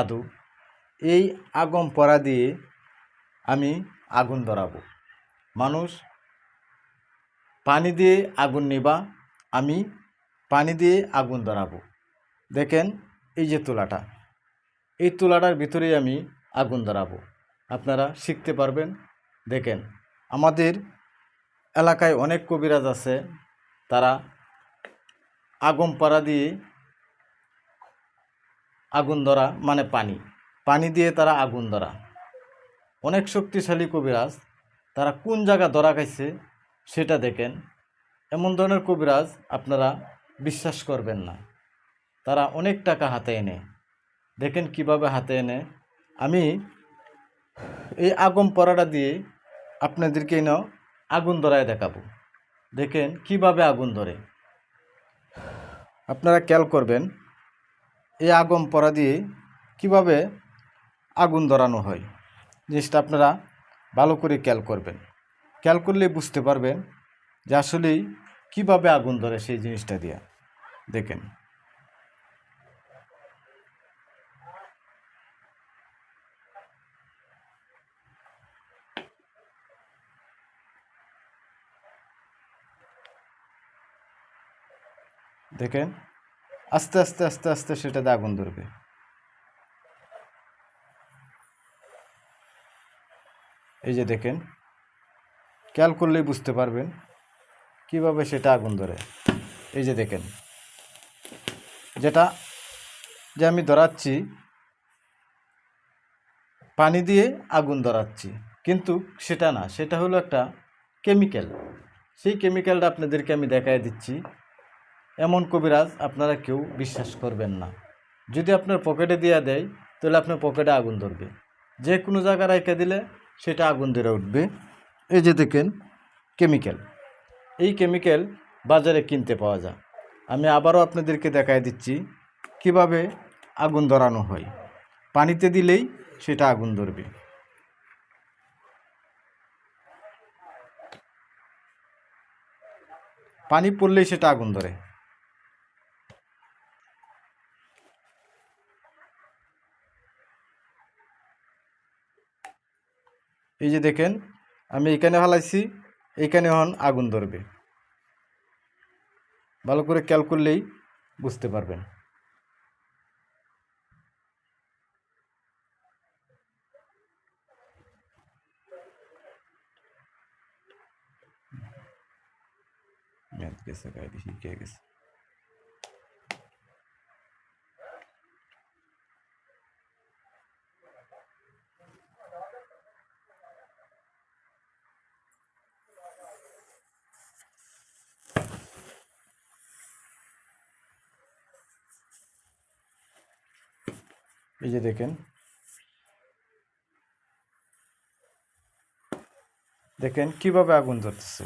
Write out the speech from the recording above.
জাদু এই আগম পরা দিয়ে আমি আগুন ধরাবো। মানুষ, পানি দিয়ে আগুন নেবা, আমি পানি দিয়ে আগুন ধরাবো। দেখেন এই যে তুলাটা, এই তুলাটার ভিতরে আমি আগুন ধরাবো। আপনারা শিখতে পারবেন। দেখেন, আমাদের এলাকায় অনেক কবিরাজ আছে, তারা আগম পাড়া দিয়ে আগুন ধরা মানে পানি। পানি দিয়ে তারা আগুন ধরা। অনেক শক্তিশালী কবিরাজ তারা কোন জায়গা ধরা খাইছে সেটা দেখেন। এমন ধরনের কবিরাজ আপনারা বিশ্বাস করবেন না। তারা অনেক টাকা হাতে এনে। দেখেন কীভাবে হাতে এনে। আমি এই আগম পরাটা দিয়ে আপনাদেরকে এনে আগুন ধরায় দেখাবো। দেখেন কীভাবে আগুন ধরে। আপনারা খেয়াল করবেন এই আগম পরা দিয়ে কীভাবে আগুন ধরানো হয়? জিনিসটা আপনারা ভালো করে খেয়াল করবেন। খেয়াল করলে বুঝতে পারবেন যে আসলেই কীভাবে আগুন ধরে সেই জিনিসটা দিয়ে। দেখেন। দেখেন। আস্তে আস্তে আস্তে আস্তে সেটাতে আগুন ধরবে। এই যে দেখেন, খেয়াল করলেই বুঝতে পারবেন কীভাবে সেটা আগুন ধরে। এই যে দেখেন, যেটা যে আমি ধরাচ্ছি, পানি দিয়ে আগুন ধরাচ্ছি, কিন্তু সেটা না, সেটা হলো একটা কেমিক্যাল। সেই কেমিক্যালটা আপনাদেরকে আমি দেখাই দিচ্ছি। এমন কবিরাজ আপনারা কেউ বিশ্বাস করবেন না। যদি আপনার পকেটে দেওয়া দেয়, তাহলে আপনার পকেটে আগুন ধরবে। যে কোনো জায়গায় রেখে দিলে সেটা আগুন ধরে উঠবে। এই যে দেখেন, কেমিক্যাল। এই কেমিক্যাল বাজারে কিনতে পাওয়া যায়। আমি আবারও আপনাদেরকে দেখাই দিচ্ছি কীভাবে আগুন ধরানো হয়। পানিতে দিলেই সেটা আগুন ধরবে। পানি পড়লেই সেটা আগুন ধরে। এই যে দেখেন, আমি এখানে হালাইছি এইখানে হন আগুন ধরবে। ভালো করে খেয়াল করলেই বুঝতে পারবেন। গেছে গেছে। এই যে দেখেন। দেখেন কীভাবে আগুন ধরতেছে।